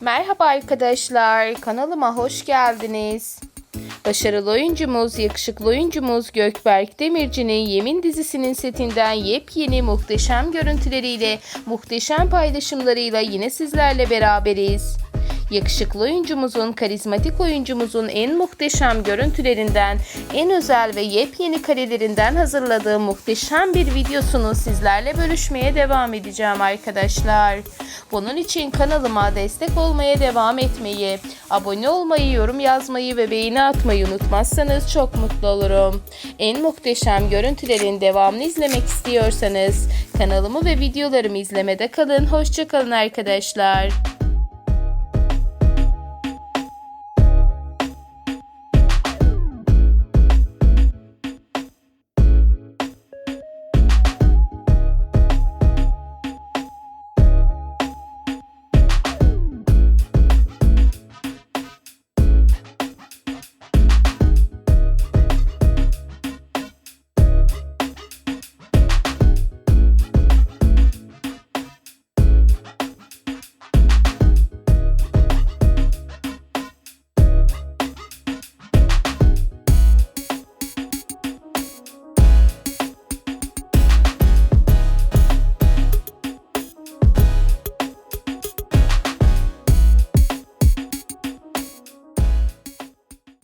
Merhaba arkadaşlar, kanalıma hoş geldiniz. Başarılı oyuncumuz, yakışıklı oyuncumuz Gökberk Demirci'nin Yemin dizisinin setinden yepyeni muhteşem görüntüleriyle, muhteşem paylaşımlarıyla yine sizlerle beraberiz. Yakışıklı oyuncumuzun, karizmatik oyuncumuzun en muhteşem görüntülerinden, en özel ve yepyeni karelerinden hazırladığım muhteşem bir videosunu sizlerle bölüşmeye devam edeceğim arkadaşlar. Bunun için kanalıma destek olmaya devam etmeyi, abone olmayı, yorum yazmayı ve beğeni atmayı unutmazsanız çok mutlu olurum. En muhteşem görüntülerin devamını izlemek istiyorsanız kanalımı ve videolarımı izlemede kalın. Hoşçakalın arkadaşlar.